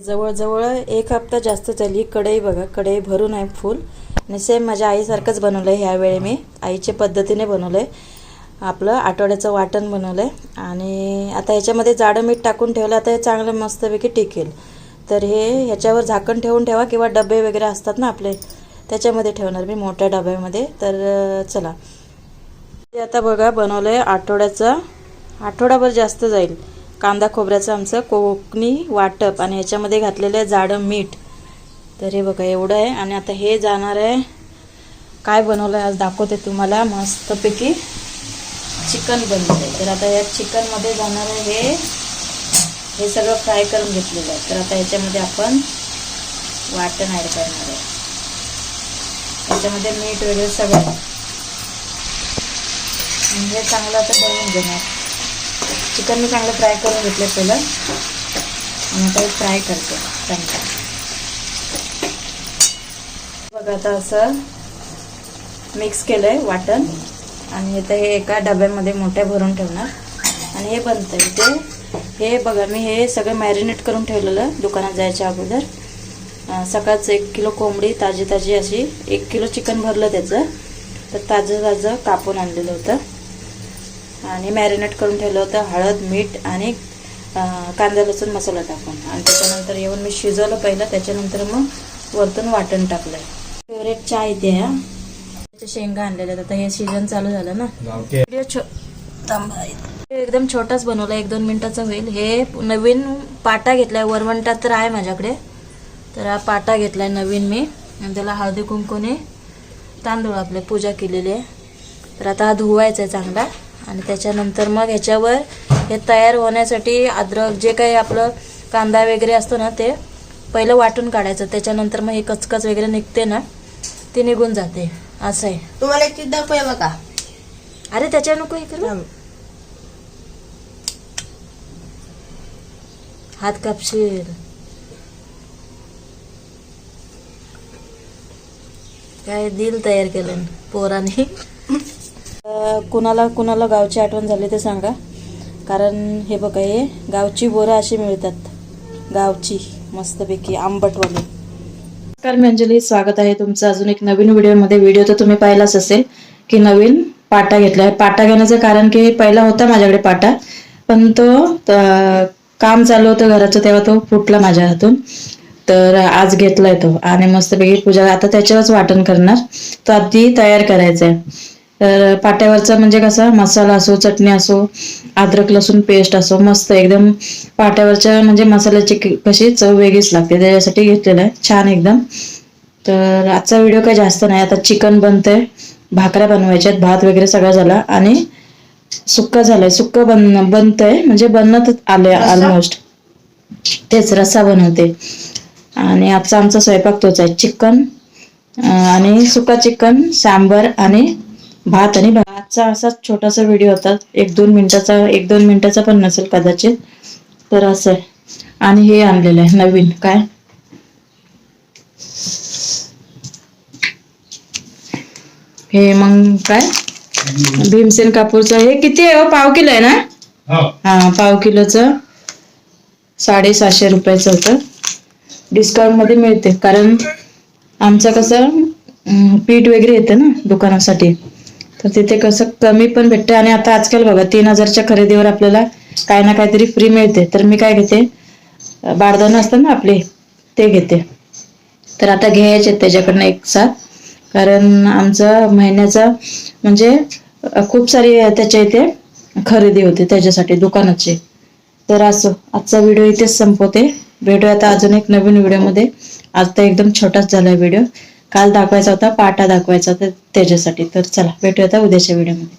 जवळजवळ एक हप्ता जास्त चालली. कढई बघा कढई भरून आहे फुल. आणि सेम माझ्या आईसारखंच बनवलं आहे ह्यावेळी मी. आईच्या पद्धतीने बनवलं आहे आपलं आठवड्याचं वाटण बनवलं आहे आणि आता ह्याच्यामध्ये जाडं मीठ टाकून ठेवलं आता हे चांगलं मस्तपैकी टिकेल. तर हे ह्याच्यावर झाकण ठेवून ठेवा किंवा डबे वगैरे असतात ना आपले त्याच्यामध्ये ठेवणार मी मोठ्या डब्यामध्ये. तर चला. ते आता बघा बनवलं आहे आठवड्याचं. आठवडाभर जास्त जाईल. कांदा खोबऱ्याचं आमचं कोकणी वाटप आणि ह्याच्यामध्ये घातलेलं आहे जाडं मीठ. तर हे बघा एवढं आहे. आणि आता हे जाणार आहे. काय बनवलं आहे आज दाखवते तुम्हाला. मस्तपैकी चिकन बनवलं आहे तर आता या चिकनमध्ये जाणार आहे हे. हे सगळं फ्राय करून घेतलेलं आहे. तर आता याच्यामध्ये आपण वाटण ॲड करणार आहे. याच्यामध्ये मीठ वगैरे सगळं. म्हणजे हे चांगलं आता बनवून घेणार. चिकन मी चांगलं फ्राय करून घेतलं पहिलं आणि आता फ्राय करते चांगलं बघा आता असं मिक्स केलं आहे वाटण. आणि आता हे एका डब्यामध्ये मोठ्या भरून ठेवणार. आणि हे बनतं आहे ते. हे बघा मी हे सगळं मॅरिनेट करून ठेवलेलं दुकानात जायच्या अगोदर. सकाळचं एक किलो कोंबडी ताजी ताजी अशी एक किलो चिकन भरलं त्याचं. तर ताजं ताजं कापून आणलेलं होतं. आणि मॅरिनेट करून ठेवलं होतं हळद मीठ आणि कांदा लसूण मसाला टाकून. आणि त्याच्यानंतर येऊन मी शिजवलं पहिलं त्याच्यानंतर मग वरतून वाटण टाकलं फेवरेट चहा इथे हा. शेंगा आणलेल्या आहेत. आता हे सीझन चालू झालं ना. एकदम छोटाच बनवला एक दोन मिनिटाचा होईल. हे नवीन पाटा घेतलाय. वरवंटा तर आहे माझ्याकडे. तर हा पाटा घेतलाय नवीन मी. आणि त्याला हळदी कुंकूने तांदूळ आपले पूजा केलेली. आहे तर आता हा धुवायचा आहे चांगला. आणि त्याच्यानंतर मग ह्याच्यावर हे तयार होण्यासाठी अद्रक जे काही आपलं कांदा वगैरे असतो ना ते पहिलं वाटून काढायचं. त्याच्यानंतर मग हे कचकच वगैरे निघते ना ते निघून जाते. असं आहे. तुम्हाला एक दाखवूया बघा. अरे त्याच्या नको हे करू. हात कापशील. काय दिल तयार केलं पोराने? कुणाला कुणाला गावची आठवण झाली ते सांगा. कारण हे बघा हे गावची बोरं अशी मिळतात. गावची मस्तपैकी आंबटवाली. नमस्कार मी अंजली स्वागत आहे तुमचं अजून एक नवीन व्हिडिओमध्ये. व्हिडिओ तर तुम्ही पाहिलाच असेल की नवीन पाटा घेतलाय पाटा घेण्याचं कारण की पहिला होता माझ्याकडे पाटा पण तो काम चालू होतं घराचं तेव्हा तो फुटला माझ्या हातून. तर आज घेतलाय तो आणि मस्तपैकी पूजा आता त्याच्यावरच वाटण करणार. तो आधी तयार करायचा आहे तर पाट्यावरचा म्हणजे कसा मसाला असो चटणी असो अद्रक लसूण पेस्ट असो मस्त एकदम पाट्यावरच्या म्हणजे मसाल्याची कशी चव वेगळीच लागते. त्याच्यासाठी घेतलेलं आहे. छान एकदम. तर आजचा व्हिडिओ काही जास्त नाही. आता चिकन बनतंय. भाकऱ्या बनवायच्यात. भात वगैरे सगळा झाला. आणि सुक्का झालाय. सुक्क बन बनतंय. म्हणजे बनत आलंय ऑलमोस्ट तेच रस्सा बनवते. आणि आजचा आमचा स्वयंपाक तोच आहे. चिकन आणि सुका चिकन सांबर आणि भात आणि भातचा असा छोटासा व्हिडिओ होता. एक दोन मिनिटाचा एक दोन मिनिटाचा पण नसेल कदाचित. तर असं आहे. आणि हे आणलेलं आहे नवीन. काय? हे मग काय? भीमसेन कापूरचं हे किती आहे हो? पाव किलो आहे ना? हा. पाव किलोचं साडेसहाशे रुपयाचं होतं. डिस्काउंटमध्ये मिळते. कारण आमचं कसं पीठ वगैरे येतं ना दुकानासाठी. तर तिथे कसं कमी पण भेटतं आणि आता आजकाल बघा तीन हजारच्या खरेदीवर आपल्याला काय ना काहीतरी फ्री मिळते. तर मी काय घेते? अं, असतं असतात ना आपले ते घेते. तर आता घ्यायचे त्याच्याकडनं एक साथ. कारण आमचा महिन्याचा म्हणजे खूप सारी त्याच्या इथे खरेदी होते त्याच्यासाठी दुकानाची. तर असं आजचा व्हिडिओ इथेच संपवते. भेटूया आता अजून एक नवीन व्हिडिओमध्ये. आज तर एकदम छोटाच झाला व्हिडिओ. काल दाखवायचा होता पाटा दाखवायचा होता त्याच्यासाठी. तर चला भेटूया उद्याच्या व्हिडिओमध्ये